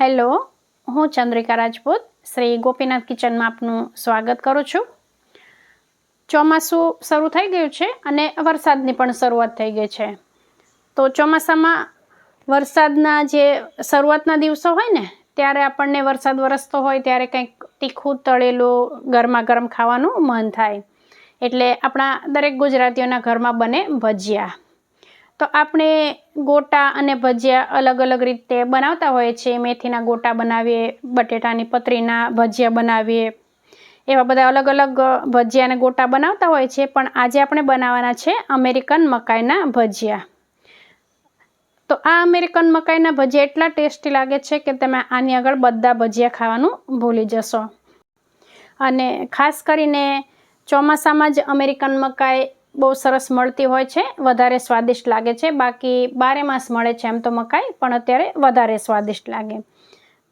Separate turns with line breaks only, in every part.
Hello, હું ચંદ્રિકા રાજપૂત, શ્રી ગોપીનાથ કિચનમાં આપનું સ્વાગત કરું છું. ચોમાસું શરૂ થઈ ગયું છે અને વરસાદની પણ શરૂઆત થઈ ગઈ છે. તો ચોમાસામાં વરસાદના જે શરૂઆતના દિવસો હોય ને, ત્યારે આપણને વરસાદ વરસતો હોય, ત્યારે કંઈક તીખું, તળેલું ગરમા ગરમ ખાવાનું મન થાય. એટલે આપણા દરેક ગુજરાતીઓના ઘરમાં બને ભજીયા. તો આપણે ગોટા અને ભજીયા અલગ અલગ રીતે બનાવતા હોઈએ છીએ. મેથીના ગોટા બનાવીએ, બટેટાની પતરીના ભજીયા બનાવીએ, એવા બધા અલગ અલગ ભજીયા અને ગોટા બનાવતા હોય છે પણ આજે આપણે બનાવવાના છે અમેરિકન મકાઈના ભજીયા. તો આ અમેરિકન મકાઈના ભજીયા એટલા ટેસ્ટી લાગે છે કે તમે આની આગળ બધા ભજીયા ખાવાનું ભૂલી જશો. અને ખાસ કરીને ચોમાસામાં જ અમેરિકન મકાઈ બહુ સરસ મળતી હોય છે, વધારે સ્વાદિષ્ટ લાગે છે. બાકી બારે માસ મળે છે એમ તો મકાઈ, પણ અત્યારે વધારે સ્વાદિષ્ટ લાગે.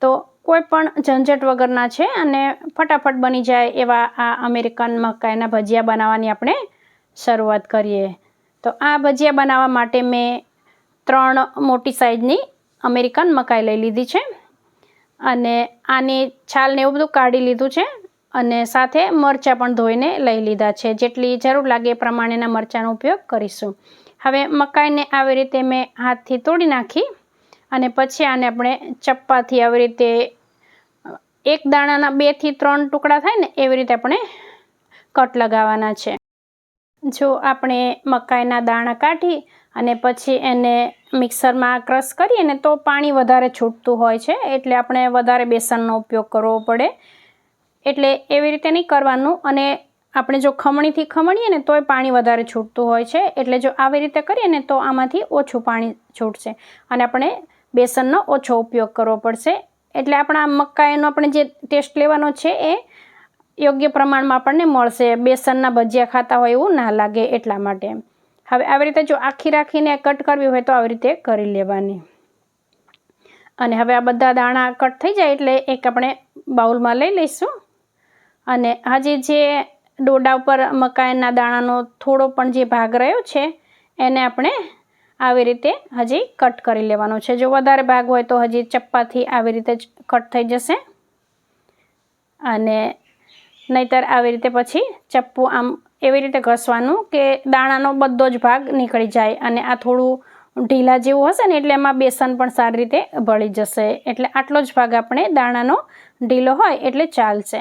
તો કોઈ પણ ઝંઝટ વગરના છે અને ફટાફટ બની જાય એવા આ અમેરિકન મકાઈના ભજીયા બનાવવાની આપણે શરૂઆત કરીએ. તો આ ભજીયા બનાવવા માટે મેં ત્રણ મોટી સાઈઝની અમેરિકન મકાઈ લઈ લીધી છે. અને આની છાલને એવું બધું કાઢી લીધું છે અને સાથે મરચાં પણ ધોઈને લઈ લીધા છે. જેટલી જરૂર લાગે એ પ્રમાણેના મરચાંનો ઉપયોગ કરીશું. હવે મકાઈને આવી રીતે મેં હાથથી તોડી નાખી અને પછી આને આપણે ચપ્પાથી આવી રીતે, એક દાણાના બેથી ત્રણ ટુકડા થાય ને એવી રીતે આપણે કટ લગાવવાના છે. જો આપણે મકાઈના દાણા કાઢી અને પછી એને મિક્સરમાં ક્રશ કરીએ ને તો પાણી વધારે છૂટતું હોય છે. એટલે આપણે વધારે બેસનનો ઉપયોગ કરવો પડે. એટલે એવી રીતે નહીં કરવાનું અને આપણે જો ખમણીથી ખમણીએ ને તોય પાણી વધારે છૂટતું હોય છે. એટલે જો આવી રીતે કરીએ ને તો આમાંથી ઓછું પાણી છૂટશે. અને આપણે બેસનનો ઓછો ઉપયોગ કરવો પડશે. એટલે આપણા મકાઈનો આપણે જે ટેસ્ટ લેવાનો છે એ યોગ્ય પ્રમાણમાં આપણને મળશે. બેસનના ભજીયા ખાતા હોય એવું ના લાગે એટલા માટે. હવે આવી રીતે જો આખી રાખીને કટ કરવી હોય તો આવી રીતે કરી લેવાની. અને હવે આ બધા દાણા કટ થઈ જાય એટલે એક આપણે બાઉલમાં લઈ લઈશું. અને હજી જે ડોડા ઉપર મકાઈના દાણાનો થોડો પણ જે ભાગ રહ્યો છે, એને આપણે આવી રીતે હજી કટ કરી લેવાનો છે. જો વધારે ભાગ હોય તો હજી ચપ્પાથી આવી રીતે કટ થઈ જશે. અને નહીતર આવી રીતે પછી ચપ્પુ આમ એવી રીતે ઘસવાનું કે દાણાનો બધો જ ભાગ નીકળી જાય અને આ થોડું ઢીલા જેવું હશે ને એટલે એમાં બેસન પણ સારી રીતે ભળી જશે. એટલે આટલો જ ભાગ આપણે દાણાનો ઢીલો હોય એટલે ચાલશે.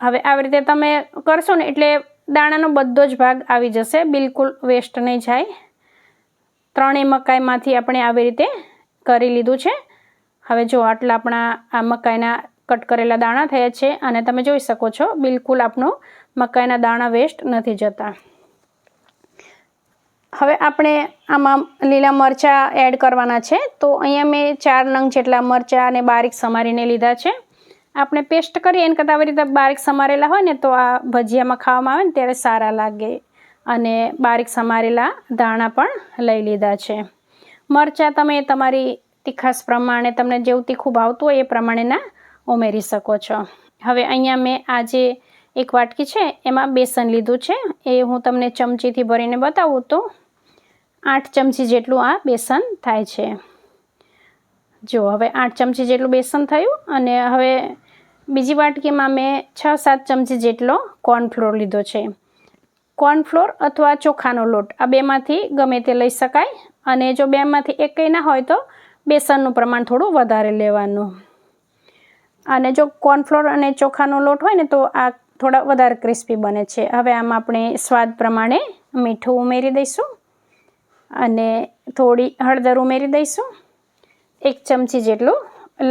હવે આવી રીતે તમે કરશો ને એટલે દાણાનો બધો જ ભાગ આવી જશે, બિલકુલ વેસ્ટ નહીં જાય. ત્રણેય મકાઈમાંથી આપણે આવી રીતે કરી લીધું છે. હવે જો આટલા આપણા આ મકાઈના કટ કરેલા દાણા થયા છે અને તમે જોઈ શકો છો, બિલકુલ આપણો મકાઈના દાણા વેસ્ટ નથી જતા. હવે આપણે આમાં લીલા મરચાં એડ કરવાના છે. તો અહીંયા મેં ચાર નંગ જેટલા મરચાં અને બારીક સમારીને લીધા છે. આપણે પેસ્ટ કરીએ, એને કરતાં આવી રીતે બારીક સમારેલા હોય ને, તો આ ભજીયામાં ખાવામાં આવે ને, ત્યારે સારા લાગે. અને બારીક સમારેલા દાણા પણ લઈ લીધા છે. મરચાં તમે તમારી તીખાસ પ્રમાણે, તમને જેવું તીખું ભાવતું હોય એ પ્રમાણેના ઉમેરી શકો છો. હવે અહીંયા મેં આજે એક વાટકી છે, એમાં બેસન લીધું છે. એ હું તમને ચમચીથી ભરીને બતાવું તો, આઠ ચમચી જેટલું આ બેસન થાય છે. જો, હવે આઠ ચમચી જેટલું બેસન થયું, અને હવે બીજી વાટકીમાં મેં છ સાત ચમચી જેટલો કોર્નફ્લોર લીધો છે. કોર્નફ્લોર અથવા ચોખાનો લોટ, આ બેમાંથી ગમે તે લઈ શકાય અને જો બેમાંથી એક કંઈ ના હોય તો બેસનનું પ્રમાણ થોડું વધારે લેવાનું. અને જો કોર્નફ્લોર અને ચોખાનો લોટ હોય ને તો આ થોડા વધારે ક્રિસ્પી બને છે. હવે આમાં આપણે સ્વાદ પ્રમાણે મીઠું ઉમેરી દઈશું અને થોડી હળદર ઉમેરી દઈશું. એક ચમચી જેટલું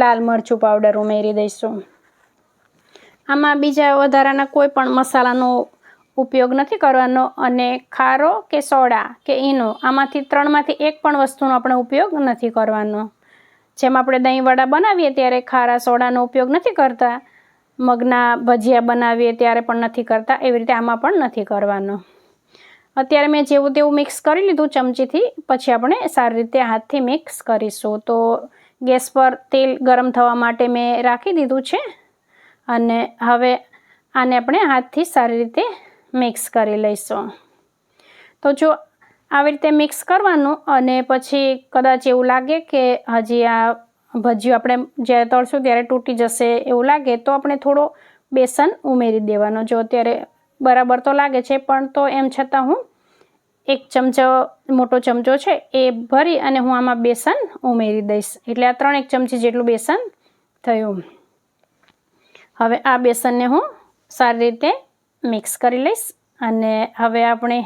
લાલ મરચું પાવડર ઉમેરી દઈશું. આમાં બીજા વધારાના કોઈ પણ મસાલાનો ઉપયોગ નથી કરવાનો અને ખારો કે સોડા કે ઈનો આમાંથી ત્રણમાંથી એક પણ વસ્તુનો આપણે ઉપયોગ નથી કરવાનો. જેમ આપણે દહીંવડા બનાવીએ ત્યારે ખારા સોડાનો ઉપયોગ નથી કરતા, મગના ભજીયા બનાવીએ ત્યારે પણ નથી કરતા, એવી રીતે આમાં પણ નથી કરવાનો. અત્યારે મેં જેવું તેવું મિક્સ કરી લીધું ચમચીથી, પછી આપણે સારી રીતે હાથથી મિક્સ કરીશું. તો ગેસ પર તેલ ગરમ થવા માટે મેં રાખી દીધું છે. અને હવે આને આપણે હાથથી સારી રીતે મિક્સ કરી લઈશું. તો જો આવી રીતે મિક્સ કરવાનું અને પછી કદાચ એવું લાગે કે હજી આ ભજીયું આપણે જ્યારે તળશું ત્યારે તૂટી જશે એવું લાગે, તો આપણે થોડો બેસન ઉમેરી દેવાનો. જો અત્યારે બરાબર તો લાગે છે, પણ તો એમ છતાં હું એક ચમચો, મોટો ચમચો છે એ ભરી અને હું આમાં બેસન ઉમેરી દઈશ. એટલે આ ત્રણ એક ચમચી જેટલું બેસન થયું. હવે આ બેસનને હું સારી રીતે મિક્સ કરી લઈશ અને હવે આપણે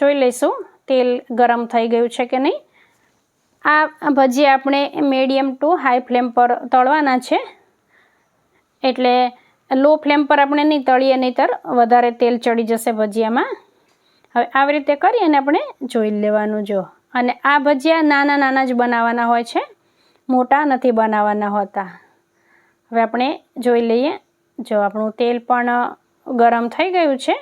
જોઈ લઈશું તેલ ગરમ થઈ ગયું છે કે નહીં. આ ભજી આપણે મીડિયમ ટુ હાઈ ફ્લેમ પર તળવાના છે. એટલે લો ફ્લેમ પર આપણે નહીં તળીએ, નહીંતર વધારે તેલ ચડી જશે ભજીયામાં. હવે આવી રીતે કરી અને આપણે જોઈ લેવાનું જો. અને આ ભજીયા નાના નાના જ બનાવવાના હોય છે. મોટા નથી બનાવવાના હોતા. હવે આપણે જોઈ લઈએ. જો આપણું તેલ પણ ગરમ થઈ ગયું છે.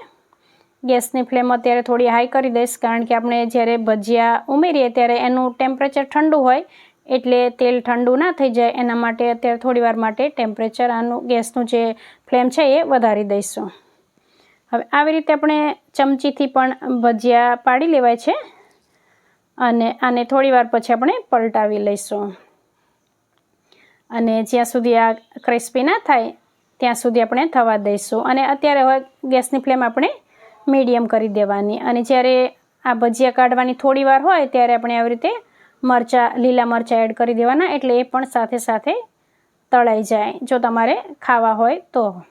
ગેસની ફ્લેમ અત્યારે થોડી હાઈ કરી દઈશ, કારણ કે આપણે જ્યારે ભજીયા ઉમેરીએ ત્યારે એનું ટેમ્પરેચર ઠંડુ હોય, એટલે તેલ ઠંડુ ના થઈ જાય. એના માટે અત્યારે થોડી વાર માટે ટેમ્પરેચર આનું, ગેસનું જે ફ્લેમ છે એ વધારી દઈશું. હવે આવી રીતે આપણે ચમચીથી પણ ભજીયા પાડી લેવાય છે. અને આને થોડી વાર પછી આપણે પલટાવી લઈશું. અને જ્યાં સુધી આ ક્રિસ્પી ના થાય, ત્યાં સુધી આપણે થવા દઈશું. અને અત્યારે હવે ગેસની ફ્લેમ આપણે મીડિયમ કરી દેવાની. અને જ્યારે આ ભજીયા કાઢવાની થોડી વાર હોય, ત્યારે આપણે આવી રીતે મરચાં, લીલા મરચાં એડ કરી દેવાના, એટલે એ પણ સાથે સાથે તળાઈ જાય, જો તમારે ખાવા હોય તો.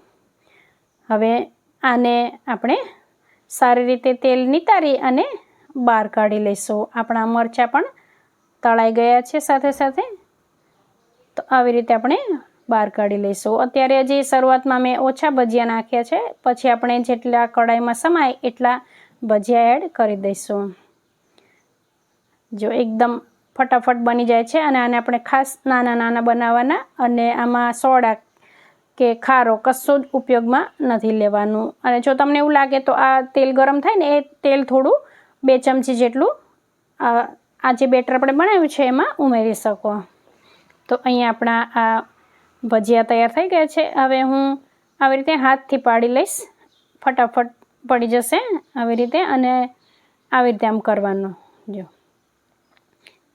હવે આને આપણે સારી રીતે તેલ નિતારી અને બહાર કાઢી લઈશું. આપણા મરચાં પણ તળાઈ ગયા છે સાથે સાથે. તો આવી રીતે આપણે બહાર કાઢી લઈશું. અત્યારે હજી શરૂઆતમાં મેં ઓછા ભજીયા નાખ્યા છે, પછી આપણે જેટલા કડાઈમાં સમાય એટલા ભજીયા એડ કરી દઈશું. જો એકદમ ફટાફટ બની જાય છે અને આને આપણે ખાસ નાના નાના બનાવવાના અને આમાં સોડા કે ખારો કશો જ ઉપયોગમાં નથી લેવાનું. અને જો તમને એવું લાગે તો આ તેલ ગરમ થાય ને એ તેલ થોડું બે ચમચી જેટલું આ જે બેટર આપણે બનાવ્યું છે એમાં ઉમેરી શકો. તો અહીંયા આપણા આ ભજીયા તૈયાર થઈ ગયા છે. હવે હું આવી રીતે હાથથી પાડી લઈશ. ફટાફટ પડી જશે આવી રીતે અને આવી રીતે આમ કરવાનું. જો.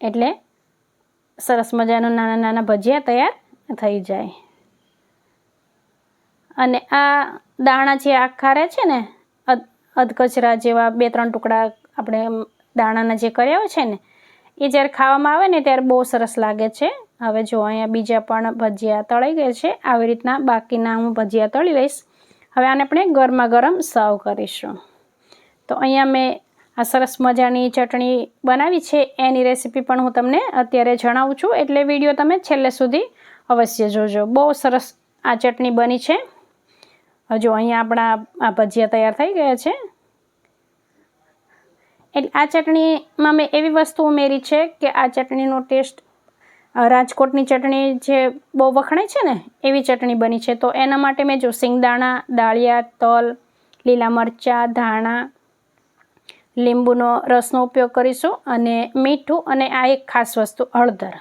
એટલે સરસ મજાનું નાના નાના ભજીયા તૈયાર થઈ જાય. અને આ દાણા જે આખા રહે છે ને અધકચરા જેવા બે ત્રણ ટુકડા આપણે દાણાના જે કર્યા હોય છે ને, એ જ્યારે ખાવામાં આવે ને ત્યારે બહુ સરસ લાગે છે. હવે જો અહીંયા બીજા પણ ભજીયા તળાઈ ગયા છે, આવી રીતના બાકીના હું ભજીયા તળી લઈશ. હવે આને આપણે ગરમા ગરમ સર્વ કરીશું. તો અહીંયા મેં આ સરસ મજાની ચટણી બનાવી છે, એની રેસીપી પણ હું તમને અત્યારે જણાવું છું, એટલે વીડિયો તમે છેલ્લે સુધી અવશ્ય જોજો. બહુ સરસ આ ચટણી બની છે. હજુ અહીંયા આપણા આ ભજીયા તૈયાર થઈ ગયા છે. એટલે આ ચટણીમાં મેં એવી વસ્તુ ઉમેરી છે કે આ ચટણીનો ટેસ્ટ રાજકોટની ચટણી જે બહુ વખણાય છે ને, એવી ચટણી બની છે. તો એના માટે મેં જો સિંગદાણા, દાળિયા, તલ, લીલા મરચાં, ધાણા, લીંબુનો રસનો ઉપયોગ કરીશું અને મીઠું અને આ એક ખાસ વસ્તુ હળદર.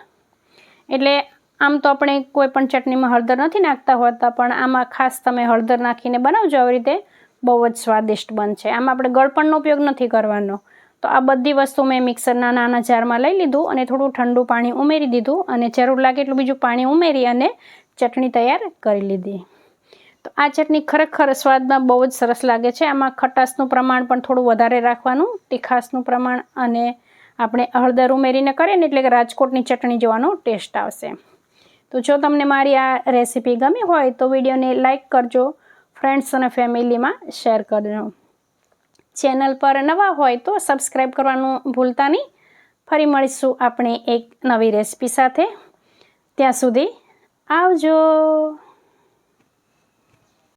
એટલે આમ તો આપણે કોઈ પણ ચટણીમાં હળદર નથી નાખતા હોતા, પણ આમાં ખાસ તમે હળદર નાખીને બનાવજો, આવી રીતે બહુ જ સ્વાદિષ્ટ બનશે. આમાં આપણે ગળપણનો ઉપયોગ નથી કરવાનો. તો આ બધી વસ્તુ મેં મિક્સરના નાના જારમાં લઈ લીધું અને થોડું ઠંડુ પાણી ઉમેરી દીધું અને જરૂર લાગે એટલું બીજું પાણી ઉમેરી અને ચટણી તૈયાર કરી લીધી. તો આ ચટણી ખરેખર સ્વાદમાં બહુ જ સરસ લાગે છે. આમાં ખટાશનું પ્રમાણ પણ થોડું વધારે રાખવાનું તીખાસનું પ્રમાણ અને આપણે હળદર ઉમેરીને કરીએ ને એટલે કે રાજકોટની ચટણી જોવાનો ટેસ્ટ આવશે. તો જો તમને મારી આ રેસીપી ગમી હોય તો વિડીયોને લાઇક કરજો, ફ્રેન્ડ્સ અને ફેમિલીમાં શેર કરજો. ચેનલ પર નવા હોય તો સબસ્ક્રાઈબ કરવાનું ભૂલતા નહીં. ફરી મળીશું આપણે એક નવી રેસીપી સાથે. ત્યાં સુધી આવજો.